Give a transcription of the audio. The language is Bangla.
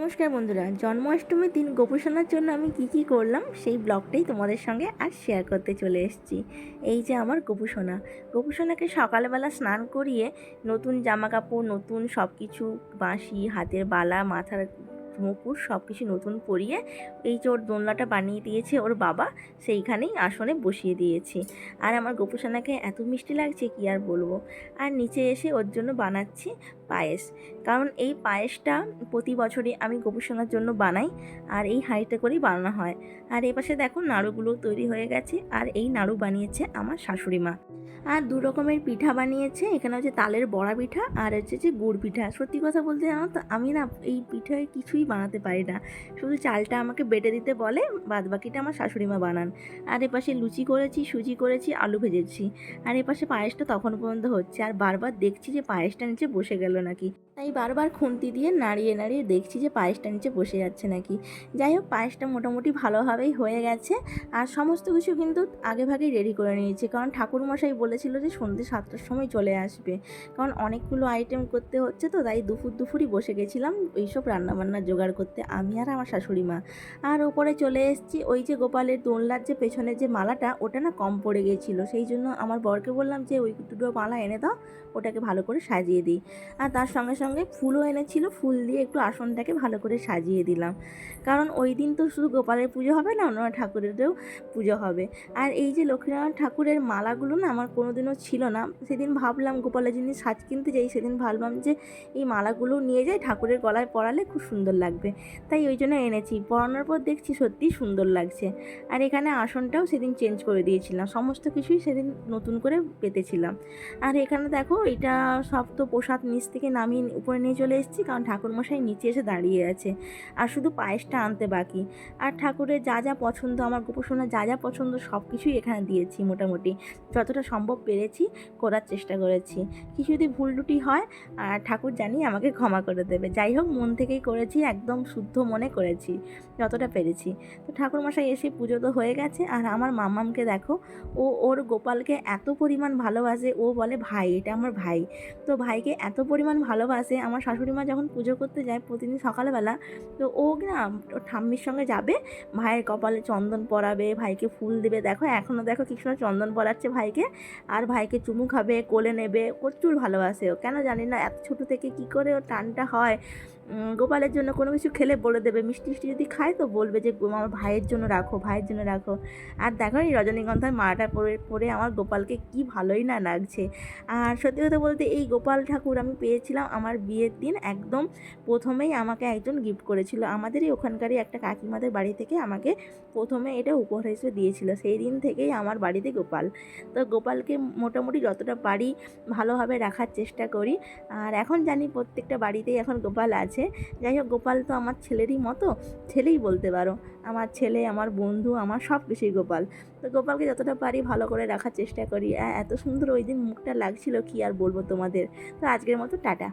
নমস্কার বন্ধুরা, জন্মাষ্টমীর দিন গোপোষণার জন্য আমি কি কি করলাম সেই ব্লগটাই তোমাদের সঙ্গে আজ শেয়ার করতে চলে এসেছি। এই যে আমার গোপুসোনা। গোপুসোনাকে সকালবেলা স্নান করিয়ে নতুন জামা কাপড় নতুন সব কিছু বাঁশি, হাতের বালা, মাথার মুকুট সব কিছু নতুন পরিয়ে এই যে ওর দোলনাটা বানিয়ে দিয়েছে ওর বাবা, সেইখানেই আসনে বসিয়ে দিয়েছি। আর আমার গোপুসোনাকে এত মিষ্টি লাগছে কি আর বলব? আর নিচে এসে ওর জন্য বানাচ্ছি পায়েস। কারণ এই পায়েসটা প্রতি বছরই আমি গোপুসোনার জন্য বানাই আর এই হাঁড়িতে করেই বানানো হয়। আর এই পাশে দেখো নাড়ুগুলো তৈরি হয়ে গেছে আর এই নাড়ু বানিয়েছে আমার শাশুড়ি মা। আর দু রকমের পিঠা বানিয়েছে, এখানে হচ্ছে তালের বড়া পিঠা আর হচ্ছে যে গুড় পিঠা। সত্যি কথা বলতে জানো তো, আমি না এই পিঠায় কিছুই বানাতে পারি না। শুধু চালটা আমাকে বেটে দিতে বলে বাদ বাকিটা আমার শাশুড়ি মা বানান। আর এপাশে লুচি করেছি, সুজি করেছি, আলু ভেজেছি। আর এপাশে পায়েসটা তখন পর্যন্ত হচ্ছে। আর বারবার দেখছি যে পায়েসটা নিচে বসে গেল নাকি। তাই বারবার খুন্তি দিয়ে নাড়িয়ে নাড়িয়ে দেখছি যে পায়েসটা নিচে বসে যাচ্ছে নাকি। যাই হোক, পায়েসটা মোটামুটি ভালোভাবেই হয়ে গেছে। আর সমস্ত কিছু কিন্তু আগে ভাগেই রেডি করে নিয়েছি। কারণ ঠাকুরমশাই বলেছিল যে সন্ধ্যে সাতটার সময় চলে আসবে। কারণ অনেকগুলো আইটেম করতে হচ্ছে তো, তাই দুপুর দুপুরই বসে গেছিলাম এইসব রান্নাবান্না জোগাড় করতে আমি আর আমার শাশুড়ি মা। আর ওপরে চলে এসেছি, ওই যে গোপালের দোলনার যে পেছনের যে মালাটা, ওটা না কম পড়ে গিয়েছিল সেই জন্য আমার বরকে বললাম যে, ওই দুটো মালা এনে দাও, ওটাকে ভালো করে সাজিয়ে দিই। আর তার সঙ্গে সঙ্গে ফুলও এনেছিল, ফুল দিয়ে একটু আসনটাকে ভালো করে সাজিয়ে দিলাম। কারণ ওই দিন তো শুধু গোপালের পুজো হবে না অন্য ঠাকুরেরও পুজো হবে। আর এই যে লক্ষ্মীনারায়ণ ঠাকুরের মালাগুলো না আমার কোনোদিনও ছিল না। সেদিন ভাবলাম গোপালের জিনিস সাজ কিনতে যাই, সেদিন ভাবলাম যে, এই মালাগুলো নিয়ে যাই ঠাকুরের গলায় পরালে খুব সুন্দর লাগবে। তাই ওই জন্য এনেছি। পরানোর পর দেখছি সত্যিই সুন্দর লাগছে। আর এখানে আসনটাও সেদিন চেঞ্জ করে দিয়েছিলাম। সমস্ত কিছুই সেদিন নতুন করে পেতেছিলাম। আর এখানে দেখো, এটা সব তো প্রসাদ নিচ থেকে নামিয়ে উপরে নিয়ে চলে এসেছি কারণ ঠাকুরমশাই নিচে এসে দাঁড়িয়ে আছে। আর শুধু পায়েসটা আনতে বাকি। আর ঠাকুরের যা যা পছন্দ, আমার গোপসোনার যা যা পছন্দ সব কিছুই এখানে দিয়েছি মোটামুটি। যতটা সম্ভব পেরেছি, করার চেষ্টা করেছি। কিছু যদি ভুল টুটি হয় আর ঠাকুর জানি আমাকে ক্ষমা করে দেবে। যাই হোক, মন থেকেই করেছি। একদম শুদ্ধ মনে করেছি, যতটা পেরেছি। তো ঠাকুরমশাই এসে পুজো তো হয়ে গেছে, আর আমার মামামকে দেখো, ও ওর গোপালকে এত পরিমাণ ভালোবাসে, ও বলে, ভাই, এটা আমার ভাই। তো ভাইকে এত পরিমাণ ভালোবাসে, আমার শাশুড়ি মা যখন পুজো করতে যায় প্রতিদিন সকালবেলা, তো ও না ওর ঠাম্মির সঙ্গে যাবে, ভাইয়ের কপালে চন্দন পরাবে, ভাইকে ফুল দেবে, দেখো এখনও দেখো কি সময় চন্দন পরাচ্ছে ভাইকে, আর ভাইকে চুমু খাবে, কোলে নেবে, প্রচুর ভালোবাসে ও, কেন জানি না, এত ছোটো থেকে কি করে ওর টানটা হয় গোপালের জন্য কোনো কিছু খেলে বলে দেবে। মিষ্টি মিষ্টি যদি খায় তো বলবে যে আমার ভাইয়ের জন্য রাখো, ভাইয়ের জন্য রাখো। আর দেখো এই রজনীগন্ধার মালাটা পরে পরে আমার গোপালকে কি ভালোই না লাগছে। আর সত্যি কথা বলতে এই গোপাল ঠাকুর আমি পেয়েছিলাম আমার বিয়ের দিন। একদম প্রথমেই আমাকে একজন গিফট করেছিল। আমাদেরই ওখানকারই একটা কাকিমাদের বাড়ি থেকে আমাকে প্রথমে এটা উপহার হিসেবে দিয়েছিল। সেই দিন থেকেই আমার বাড়িতে গোপাল। তো গোপালকে মোটামুটি যতটা পারি ভালোভাবে রাখার চেষ্টা করি। আর এখন জানি প্রত্যেকটা বাড়িতেই এখন গোপাল আছে। যাই হোক, গোপাল তো আমার ছেলেরই মতো, ছেলেই বলতে পারো। আমার ছেলে, আমার বন্ধু, আমার সব কিছুই গোপাল। তো গোপালকে যতটা পারি ভালো করে রাখার চেষ্টা করি। এত সুন্দর ওই দিন মুখটা লাগছিল, কি আর বলব তোমাদের। তো আজকের মতো, টাটা।